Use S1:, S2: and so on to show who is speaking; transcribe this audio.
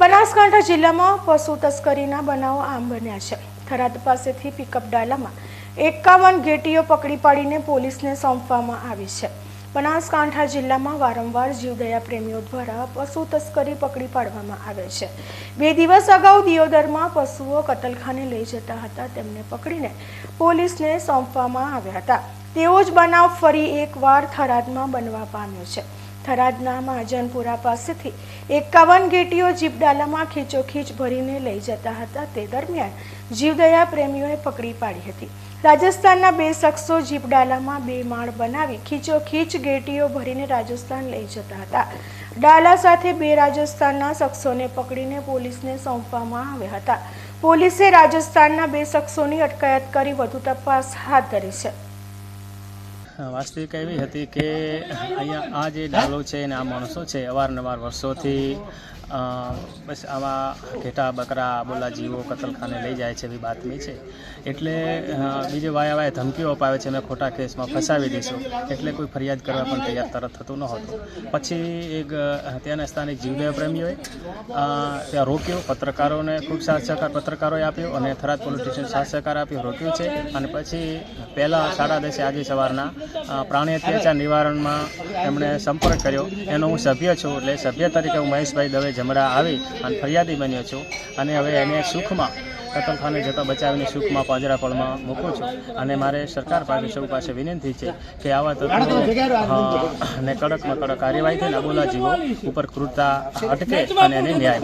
S1: બનાસકાંઠા જિલ્લામાં પશુ તસ્કરીના બનાવો આમ બન્યા છે. થરાદ પાસેથી પિકઅપ ડાલામાં એકાવન ગેટીઓ પકડી પાડીને પોલીસને સોંપવામાં આવી છે. બનાસકાંઠા જિલ્લામાં વારંવાર જીવદયા પ્રેમીઓ દ્વારા પશુ તસ્કરી પકડી પાડવામાં આવે છે. બે દિવસ અગાઉ દિયોદરમાં પશુઓ કતલખાને લઈ જતા હતા. તેમને પકડીને પોલીસને સોંપવામાં આવ્યા હતા. તેવો જ બનાવ ફરી એકવાર થરાદમાં બનવા પામ્યો છે. થરાદના મહાજનપુરા પાસેથી એકાવન ગેટીઓ જીપડાલામાં ખીચોખીચ ભરીને લઈ જતા હતા. તે દરમિયાન જીવદયા પ્રેમીઓએ પકડી પાડી હતી. રાજસ્થાનના બે શખ્સો જીપડાલામાં બે માળ બનાવી ખીચોખીચ ગેટીઓ ભરીને રાજસ્થાન લઈ જતા હતા. ડાલા સાથે બે રાજસ્થાનના શખ્સોને પકડીને પોલીસને સોંપવામાં આવ્યા હતા. પોલીસે રાજસ્થાનના બે શખ્સોની અટકાયત કરી વધુ તપાસ હાથ ધરી છે.
S2: વાસ્તવિકતા એવી હતી કે અહીંયા આ જે ડાલો છે અને આ માણસો છે, અવારનવાર વર્ષોથી બસ આવા ઘેટા, બકરા, બોલા જીવો, કતલખાને લઈ જાય છે એવી બાતમી છે. એટલે બીજે વાયા વાયા ધમકીઓ અપાવે છે, અમે ખોટા કેસમાં ફસાવી દઈશું. એટલે કોઈ ફરિયાદ કરવા પણ તૈયાર તરત થતું નહોતું. પછી એક ત્યાંના સ્થાનિક જીવદયા પ્રેમીઓએ ત્યાં રોક્યો, પત્રકારોને ખૂબ સાથ સહકાર પત્રકારોએ આપ્યો અને થરાદ પોલીસ સ્ટેશન સાથ સહકાર આપ્યો, રોક્યું છે. અને પછી પહેલાં સાડા દસે આજે સવારના પ્રાણી અત્યાચાર નિવારણમાં એમણે સંપર્ક કર્યો. એનો હું સભ્ય છું એટલે સભ્ય તરીકે હું મહેશભાઈ દવે જમરા આવી અને ફરિયાદી બન્યો છું અને હવે એને સુખમાં કતલખાને જતા બચાવીને સુખમાં પાંજરાપળમાં મૂકું છું. અને મારે સરકાર પાસે સૌ પાસે વિનંતી છે કે આવા તત્વો ને કડકમાં કડક કાર્યવાહી થઈને અબોલા જીવો ઉપર ક્રૂરતા અટકે અને એને ન્યાય